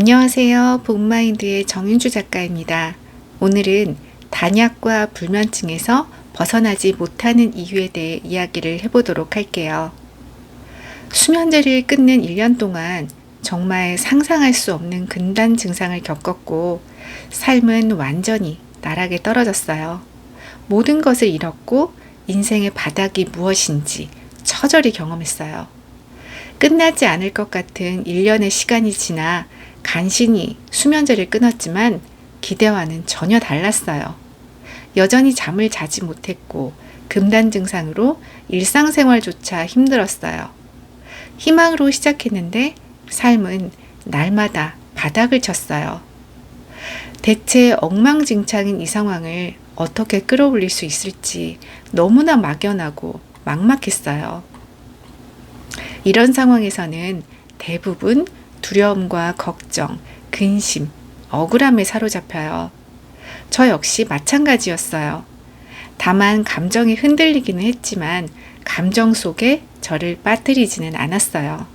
안녕하세요. 복마인드의 정윤주 작가입니다. 오늘은 단약과 불면증에서 벗어나지 못하는 이유에 대해 이야기를 해보도록 할게요. 수면제를 끊는 1년 동안 정말 상상할 수 없는 금단 증상을 겪었고 삶은 완전히 나락에 떨어졌어요. 모든 것을 잃었고 인생의 바닥이 무엇인지 처절히 경험했어요. 끝나지 않을 것 같은 1년의 시간이 지나 간신히 수면제를 끊었지만 기대와는 전혀 달랐어요. 여전히 잠을 자지 못했고 금단 증상으로 일상생활조차 힘들었어요. 희망으로 시작했는데 삶은 날마다 바닥을 쳤어요. 대체 엉망진창인 이 상황을 어떻게 끌어올릴 수 있을지 너무나 막연하고 막막했어요. 이런 상황에서는 대부분 두려움과 걱정, 근심, 억울함에 사로잡혀요. 저 역시 마찬가지였어요. 다만 감정이 흔들리기는 했지만 감정 속에 저를 빠뜨리지는 않았어요.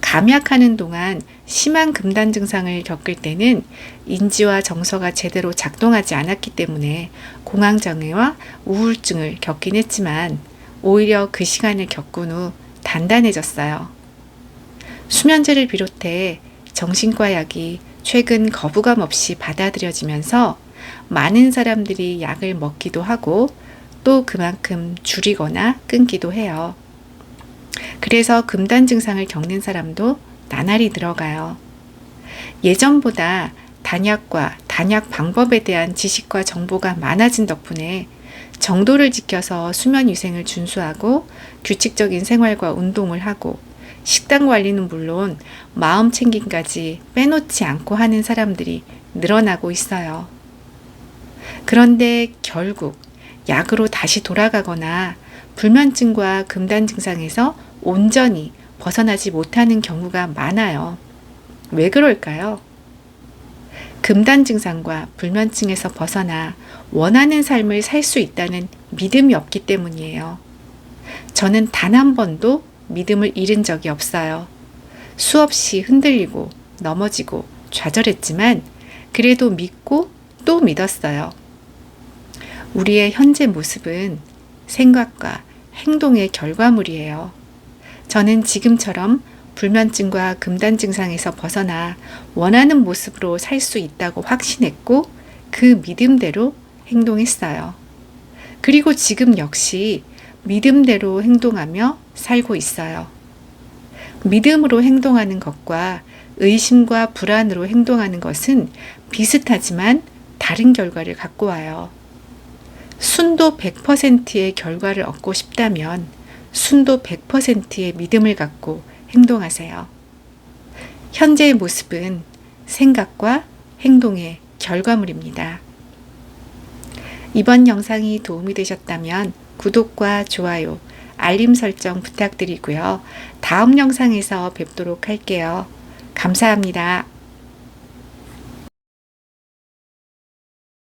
감약하는 동안 심한 금단 증상을 겪을 때는 인지와 정서가 제대로 작동하지 않았기 때문에 공황장애와 우울증을 겪긴 했지만 오히려 그 시간을 겪은 후 단단해졌어요. 수면제를 비롯해 정신과 약이 최근 거부감 없이 받아들여지면서 많은 사람들이 약을 먹기도 하고 또 그만큼 줄이거나 끊기도 해요. 그래서 금단 증상을 겪는 사람도 나날이 늘어가요. 예전보다 단약과 단약 방법에 대한 지식과 정보가 많아진 덕분에 정도를 지켜서 수면 위생을 준수하고 규칙적인 생활과 운동을 하고 식단 관리는 물론 마음 챙김까지 빼놓지 않고 하는 사람들이 늘어나고 있어요. 그런데 결국 약으로 다시 돌아가거나 불면증과 금단 증상에서 온전히 벗어나지 못하는 경우가 많아요. 왜 그럴까요? 금단 증상과 불면증에서 벗어나 원하는 삶을 살 수 있다는 믿음이 없기 때문이에요. 저는 단 한 번도 믿음을 잃은 적이 없어요. 수없이 흔들리고 넘어지고 좌절했지만 그래도 믿고 또 믿었어요. 우리의 현재 모습은 생각과 행동의 결과물이에요. 저는 지금처럼 불면증과 금단 증상에서 벗어나 원하는 모습으로 살 수 있다고 확신했고 그 믿음대로 행동했어요. 그리고 지금 역시 믿음대로 행동하며 살고 있어요. 믿음으로 행동하는 것과 의심과 불안으로 행동하는 것은 비슷하지만 다른 결과를 갖고 와요. 순도 100%의 결과를 얻고 싶다면 순도 100%의 믿음을 갖고 행동하세요. 현재의 모습은 생각과 행동의 결과물입니다. 이번 영상이 도움이 되셨다면 구독과 좋아요, 알림 설정 부탁드리고요. 다음 영상에서 뵙도록 할게요. 감사합니다.